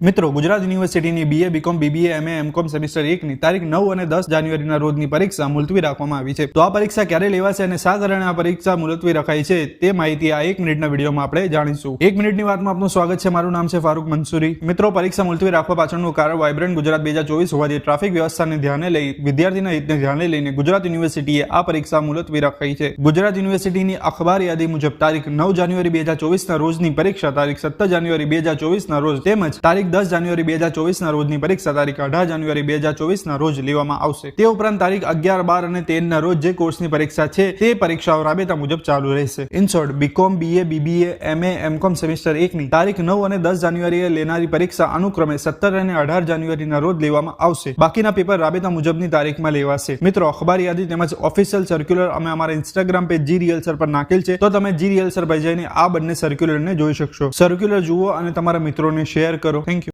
મિત્રો, ગુજરાત યુનિવર્સિટીની BA BCom BBA MA MCom semester એકની તારીખ નવ અને દસ જાન્યુઆરીના રોજની પરીક્ષા મુલતવી રાખવામાં આવી છે. તો આ પરીક્ષા ક્યારે લેવાશે અને શા કારણે આ પરીક્ષા મુલતવી રખાઈ છે તે માહિતી આ એક મિનિટના વિડીયોમાં આપણે જાણીશું. એક મિનિટની વાતમાં આપનું સ્વાગત છે. મારું નામ છે ફારૂક મંસૂરી. મિત્રો, પરીક્ષા મુલતવી રાખવા પાછળનું કારણ વાઇબ્રન્ટ ગુજરાત બે હજાર ચોવીસ હોવાથી ટ્રાફિક વ્યવસ્થાને ધ્યાને લઈ, વિદ્યાર્થીના હિતને ધ્યાને લઈને ગુજરાત યુનિવર્સિટીએ આ પરીક્ષા મુલતવી રખાઈ છે. ગુજરાત યુનિવર્સિટીની અખબાર યાદી મુજબ તારીખ નવ જાન્યુઆરી બે હજાર ચોવીસના રોજની પરીક્ષા, તારીખ સત્તર જાન્યુઆરી બે હજાર ચોવીસના રોજ તેમજ તારીખ દસ જાન્યુઆરી બે હજાર ચોવીસના રોજની પરીક્ષા તારીખ અઢાર જાન્યુઆરી બે હજાર ચોવીસના રોજ લેવામાં આવશે. તે ઉપરાંત તારીખ અગિયાર, બાર અને તેરના રોજ જે કોર્સની પરીક્ષા છે, તે પરીક્ષાઓ રાબેતા મુજબ ચાલુ રહેશે. In BCom BA BBA MA MCom semester એકની તારીખ નવ અને દસ જાન્યુઆરીએ લેનારી પરીક્ષા અનુક્રમે સત્તર અને અઢાર જાન્યુઆરીના રોજ લેવામાં આવશે. બાકીના પેપર રાબેતા મુજબની તારીખમાં લેવાશે. મિત્રો, અખબાર યાદી તેમજ ઓફિશિયલ સર્ક્યુલર અમે અમારા ઇન્સ્ટાગ્રામ પેજ જી રિયલ્સર પર નાખેલ છે. તો તમે જી રિયલ્સર પર જઈને આ બંને સર્ક્યુલરને જોઈ શકશો. સર્ક્યુલર જુઓ અને તમારા મિત્રોને શેર કરો. થેન્ક